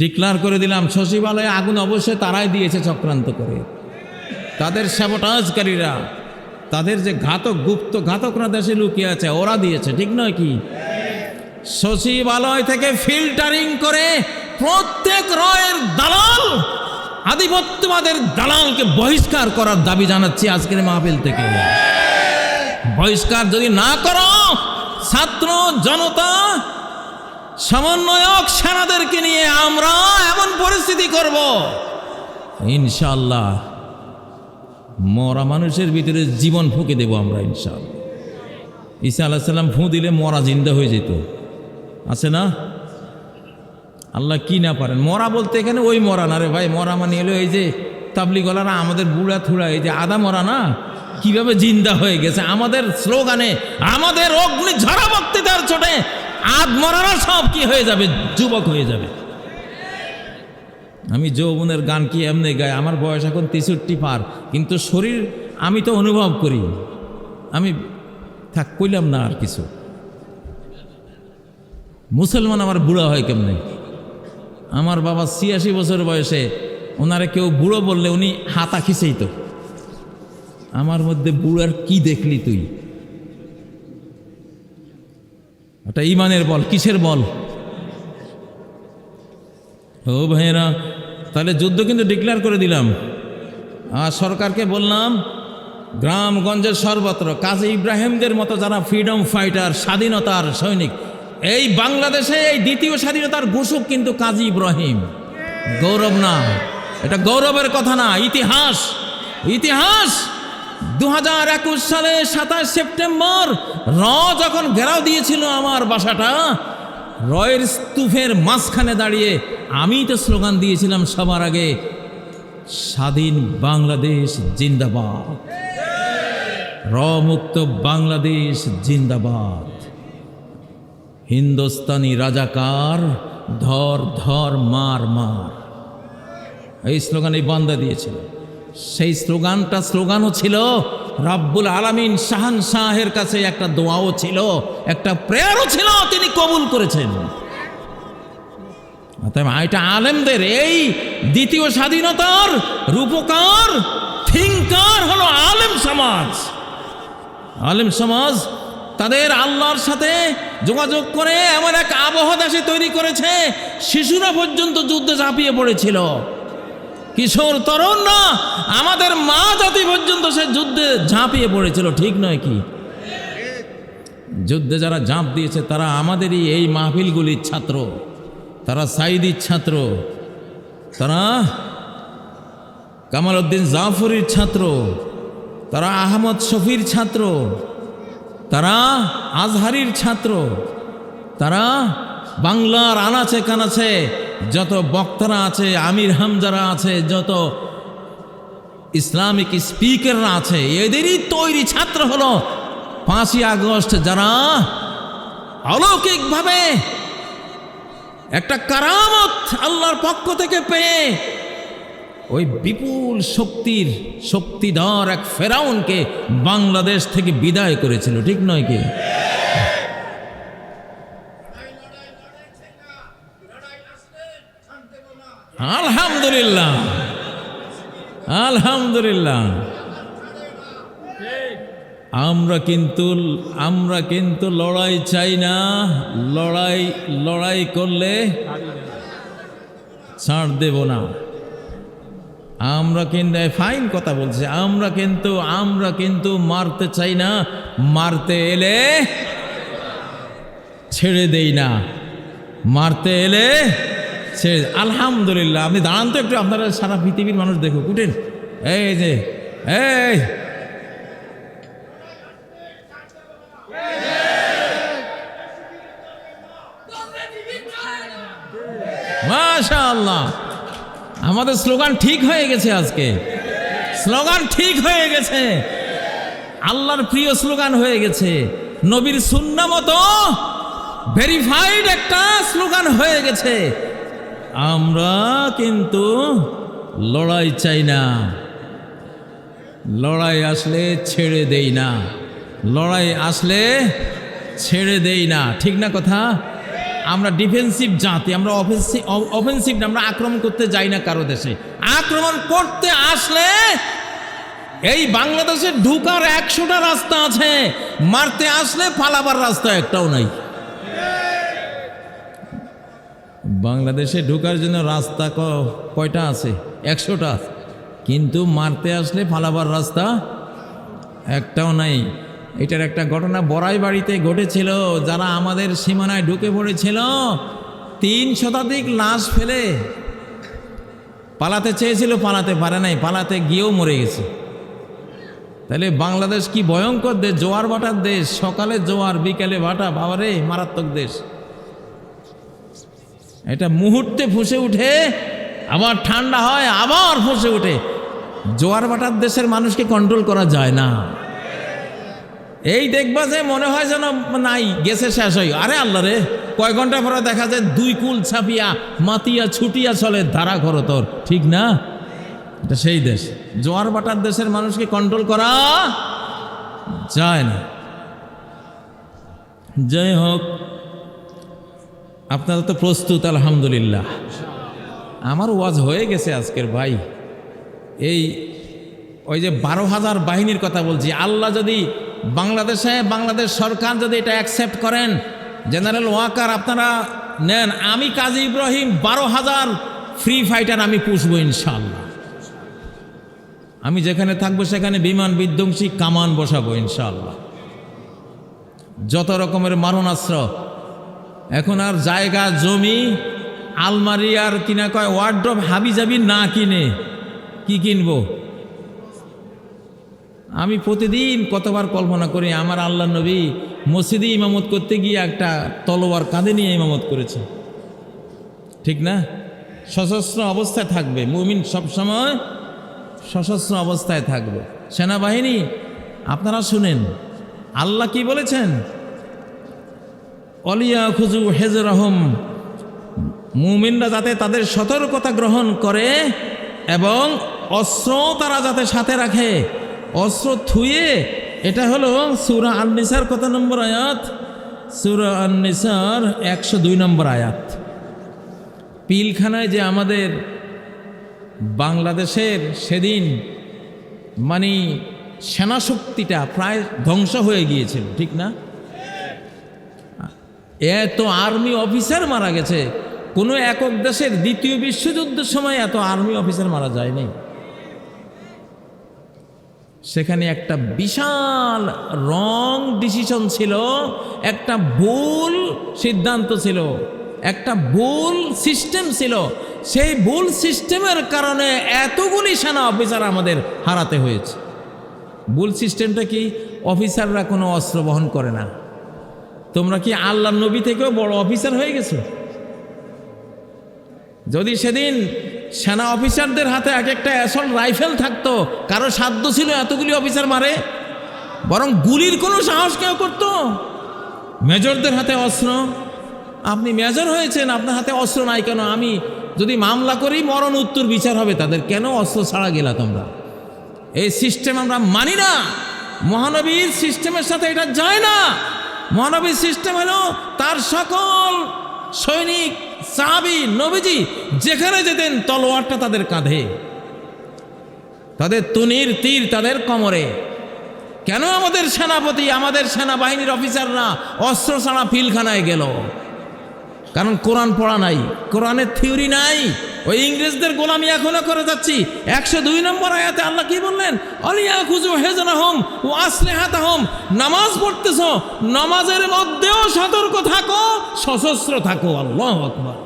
Declare করে দিলাম, সচিবালয়ে আগুন অবশ্যই তারাই দিয়েছে চক্রান্ত করে। তাদের স্যাবোটাজকারীরা তাদের যে ঘাতক, গুপ্ত ঘাতকরা দেশে লুকিয়ে আছে, ওরা দিয়েছে, ঠিক নয় কি? সচিবালয় থেকে ফিল্টারিং করে প্রত্যেক রয়ের দালাল, আধিপত্যবাদের দালালকে বহিষ্কার করার দাবি জানাচ্ছি আজকের মাহফিল থেকে। বহিষ্কার যদি না করো, ছাত্র জনতা সমন্বয়ক সেনাদেরকে নিয়ে আমরা এমন পরিস্থিতি করব। ইনশাল্লাহ মরা মানুষের ভিতরে জীবন ফুঁকে দেব আমরা ইনশাল্লাহ ঈসা আল্লাহ সাল্লাম ফুঁ দিলে মরা জিন্দা হয়ে যেত। আছে না? আল্লাহ কি না পারেন? মরা বলতে এখানে ওই মরা না রে ভাই, মরা মানে এলো এই যে তাবলিগলারা আমাদের বুড়া থুড়া, এই যে আদা মরা না? কীভাবে জিন্দা হয়ে গেছে? আমাদের স্লোগানে, আমাদের অগ্নি ঝরা বক্তৃতার চোটে আদ মরারা সব কি হয়ে যাবে? যুবক হয়ে যাবে। আমি যৌবনের গান কি এমনি গাই? আমার বয়স এখন তেষট্টি পার। কিন্তু শরীর আমি তো অনুভব করি। আমি থাক, কইলাম না আর কিছু। মুসলমান আমার বুড়া হয় কেমনে? আমার বাবা ছিয়াশি বছর বয়সে ওনারে কেউ বুড়ো বললে উনি হাতা খিসেই তো আমার মধ্যে বুড়ার কি দেখলি তুই? ওটা ইমানের বল, কিসের বল? ও ভাইয়েরা, তাহলে যুদ্ধ কিন্তু ডিক্লেয়ার করে দিলাম। আর সরকারকে বললাম, গ্রামগঞ্জের সর্বত্র কাজী ইব্রাহিমদের মতো যারা ফ্রিডম ফাইটার স্বাধীনতার সৈনিক, এই বাংলাদেশে এই দ্বিতীয় স্বাধীনতার ঘোষক কিন্তু কাজী ইব্রাহিম। গৌরব না, এটা গৌরবের কথা না, ইতিহাস ইতিহাস। দু হাজার একুশ সালে সাতাশ সেপ্টেম্বর, র যখন ঘেরাও দিয়েছিল আমার বাসাটা, রয়ের স্তূপের মাঝখানে দাঁড়িয়ে আমি তো স্লোগান দিয়েছিলাম সবার আগে, স্বাধীন বাংলাদেশ জিন্দাবাদ। র মুক্ত বাংলাদেশ জিন্দাবাদ। হিন্দুস্তানি রাজাকার ধর ধর মার মার। এই স্লোগান এই বান্দা দিয়েছিল। সেই স্লোগানটা স্লোগানও ছিল, রাব্বুল আলামিন শাহান শাহের কাছে একটা দোয়াও ছিল, একটা প্রেয়ারও ছিল, তিনি কবুল করেছেন। এটা আলেমদের এই দ্বিতীয় স্বাধীনতার রূপকার থিঙ্কার হলো আলেম সমাজ। আলেম সমাজ তাদের আল্লাহর সাথে যোগাযোগ করে এমন এক আবহ দেশে তৈরি করেছে, শিশুরা পর্যন্ত যুদ্ধে ঝাঁপিয়ে পড়েছিল। কিশোর তরুণরা আমাদের মা জাতি পর্যন্ত সে যুদ্ধে ঝাঁপিয়ে পড়েছিল, ঠিক নয় কি? যুদ্ধে যারা ঝাঁপ দিয়েছে, তারা আমাদেরই এই মাহফিলগুলির ছাত্র, তারা সাইদির ছাত্র, তারা কামাল উদ্দিন জাফরির ছাত্র, তারা আহমদ শফির ছাত্র, তারা আজহারির ছাত্র, তারা বাংলার আনাচে কানাচে যত বক্তারা আছে, আমির হামজারা আছে, যত ইসলামিক স্পিকাররা আছে, এদেরই তৈরি ছাত্র হলো পাঁচই আগস্ট যারা অলৌকিকভাবে একটা কারামত আল্লাহর পক্ষ থেকে পেয়ে ওই বিপুল শক্তির শক্তিধর এক ফেরাউনকে বাংলাদেশ থেকে বিদায় করেছিল, ঠিক নয় কি? আলহামদুলিল্লাহ। আলহামদুলিল্লাহ। আমরা কিন্তু আমরা কিন্তু লড়াই চাই না। লড়াই লড়াই করলে ছাড় দেব না। আমরা কিন্তু ফাইন কথা বলছি, আমরা কিন্তু আমরা কিন্তু মারতে চাই না। মারতে এলে ছেড়ে দেই না। মারতে এলে ছেড়ে আলহামদুলিল্লাহ, আপনি দাঁড়ান তো একটু, আপনারা সারা পৃথিবীর মানুষ দেখুক, উঠেন। এই যে, এই। মাশা আল্লাহ আমাদের স্লোগান ঠিক হয়ে গেছে আজকে। স্লোগান ঠিক হয়ে গেছে। আল্লাহর প্রিয় স্লোগান হয়ে গেছে। নবীর সুন্না মতো ভেরিফাইড একটা স্লোগান হয়ে গেছে। আমরা কিন্তু লড়াই চাই না। লড়াই আসলে ছেড়ে দেই না। লড়াই আসলে ছেড়ে দেই না। ঠিক না কথা? আমরা ডিফেন্সিভ জাতি আমরা অফেন্সিভ না, আমরা আক্রমণ করতে যাই না কারও দেশে। আক্রমণ করতে আসলে এই বাংলাদেশে ঢুকার একশোটা রাস্তা আছে মারতে আসলে পালাবার রাস্তা একটাও নাই। বাংলাদেশে ঢুকার জন্য রাস্তা কয়টা আছে? একশোটা কিন্তু মারতে আসলে ফালাবার রাস্তা একটাও নাই। এটার একটা ঘটনা বড়াই বাড়িতে ঘটেছিল, যারা আমাদের সীমানায় ঢুকে পড়েছিল, তিন শতাধিক লাশ ফেলে পালাতে চেয়েছিল, পালাতে পারে নাই, পালাতে গিয়েও মরে গেছে। তাহলে বাংলাদেশ কি ভয়ঙ্কর দেশ, জোয়ার ভাটার দেশ, সকালে জোয়ার, বিকালে ভাটা, বাবারে, মারাত্মক দেশ। এটা মুহূর্তে ফুসে উঠে, আবার ঠান্ডা হয়, আবার ফুসে ওঠে জোয়ার ভাটার দেশের মানুষকে কন্ট্রোল করা যায় না। এই দেখবা যে মনে হয় যেন নাই, গেছে শেষ হই আরে আল্লাহ রে, কয় ঘণ্টা পরে দেখা যায় দুই কুল ছাপিয়া, মাতিয়া ছুটিয়া চলে ধারা করো তোর। ঠিক না? এটা সেই দেশ। জোয়ার বাটার দেশের মানুষকে কন্ট্রোল করা যায় না। যাই হোক আপনারা তো প্রস্তুত, আলহামদুলিল্লাহ। আমার ওয়াজ হয়ে গেছে আজকের ভাই। এই, ওই যে বারো হাজার বাহিনীর কথা বলছি, আল্লাহ যদি বাংলাদেশে, বাংলাদেশ সরকার যদি এটা অ্যাকসেপ্ট করেন জেনারেল ওয়াকার আপনারা নেন। আমি কাজী ইব্রাহিম, বারো হাজার ফ্রি ফাইটার আমি পুষবো ইনশাল্লাহ আমি যেখানে থাকব সেখানে বিমান বিধ্বংসী, কামান বসাবো ইনশাল্লাহ যত রকমের মারণাস্ত্র এখন আর জায়গা, জমি, আলমারি আর কিনা কয় ওয়ার্ড্রপ হাবি যাবি না কিনে, কি কিনব? আমি প্রতিদিন কতবার কল্পনা করি, আমার আল্লাহ নবী মসজিদে ইমামত করতে গিয়ে একটা তলোয়ার কাঁধে নিয়ে ইমামত করেছে। ঠিক না? সশস্ত্র অবস্থায় থাকবে। মুমিন সবসময় সশস্ত্র অবস্থায় থাকবে। সেনাবাহিনী, আপনারা শুনেন, আল্লাহ কি বলেছেন? অলিয়া খুজু হেজরহম, মুমিনরা যাতে তাদের সতর্কতা গ্রহণ করে এবং অস্ত্র তারা যাতে সাথে রাখে, অস্ত্র থুয়ে, এটা হলো সুরা আননিসার কত নম্বর আয়াত? সুরা আননিসার একশো দুই নম্বর আয়াত। পিলখানায় যে আমাদের বাংলাদেশের সেদিন মানে সেনাশক্তিটা প্রায় ধ্বংস হয়ে গিয়েছিল, ঠিক না? এত আর্মি অফিসার মারা গেছে। কোনো একক দেশের দ্বিতীয় বিশ্বযুদ্ধের সময় এত আর্মি অফিসার মারা যায়নি। সেখানে একটা বিশাল রং ডিসিশন ছিল, একটা ভুল সিদ্ধান্ত ছিল, একটা ভুল সিস্টেম ছিল। সেই ভুল সিস্টেমের কারণে এতগুলি সেনা অফিসার আমাদের হারাতে হয়েছে। ভুল সিস্টেমটা কি? অফিসাররা কোনো অস্ত্র বহন করে না। তোমরা কি আল্লাহ নবী থেকেও বড় অফিসার হয়ে গেছো? যদি সেদিন সেনা অফিসারদের হাতে এক একটা অ্যাসল্ট রাইফেল থাকতো, কারও সাধ্য ছিল এতগুলি অফিসার মারে? বরং গুলির কোনো সাহস কেউ করতো? মেজরদের হাতে অস্ত্র? আপনি মেজর হয়েছেন, আপনার হাতে অস্ত্র নাই কেন? আমি যদি মামলা করি, মরণ উত্তর বিচার হবে। তাদের কেন অস্ত্র ছাড়া গেলা তোমরা? এই সিস্টেম আমরা মানি না। মহানবীর সিস্টেমের সাথে এটা যায় না। মহানবীর সিস্টেম হলো তার সকল সৈনিক, সাহাবি, নবীজি যেখানে যেতেন তলোয়ারটা তাদের কাঁধে। তাদের তুনির তীর তাদের কমরে। কেন আমাদের সেনাপতি, আমাদের সেনাবাহিনীর অফিসাররা অস্ত্র ছাড়া ফিলখানায় গেল? কারণ কোরআন পড়া নাই, কোরআনের থিওরি নাই। ওই ইংরেজদের গোলামি এখনও করে যাচ্ছি। একশো দুই নম্বর আয়াতে আল্লাহ কি বললেন? অলিয়া খুজু হেজনা হোম ও আসলে হাতা হোম নামাজ পড়তেছ, নামাজের মধ্যেও সতর্ক থাকো, সশস্ত্র থাকো। আল্লাহ আকবর।